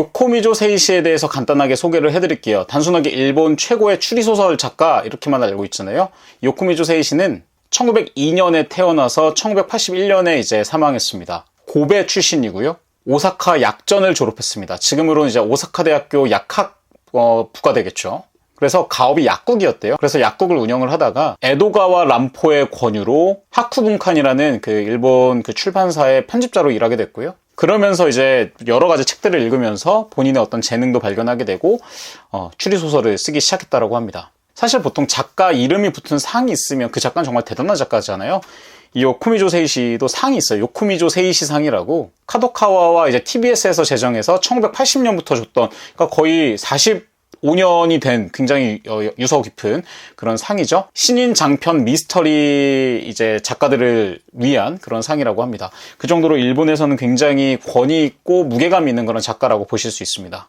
요코미조 세이시에 대해서 간단하게 소개를 해드릴게요. 단순하게 일본 최고의 추리소설 작가 이렇게만 알고 있잖아요. 요코미조 세이시는 1902년에 태어나서 1981년에 이제 사망했습니다. 고베 출신이고요. 오사카 약전을 졸업했습니다. 지금으로는 이제 오사카 대학교 약학 어, 부가 되겠죠. 그래서 가업이 약국이었대요. 그래서 약국을 운영을 하다가 에도가와 람포의 권유로 하쿠분칸이라는 그 일본 그 출판사의 편집자로 일하게 됐고요. 그러면서 이제 여러 가지 책들을 읽으면서 본인의 어떤 재능도 발견하게 되고 어, 추리 소설을 쓰기 시작했다라고 합니다. 사실 보통 작가 이름이 붙은 상이 있으면 그 작가는 정말 대단한 작가잖아요. 이 요코미조 세이시도 상이 있어요. 요코미조 세이시 상이라고 카도카와와 이제 TBS에서 제정해서 1980년부터 줬던 그러니까 거의 45년이 된 굉장히 어, 유서 깊은 그런 상이죠. 신인 장편 미스터리 이제 작가들을 위한 그런 상이라고 합니다. 그 정도로 일본에서는 굉장히 권위 있고 무게감 있는 그런 작가라고 보실 수 있습니다.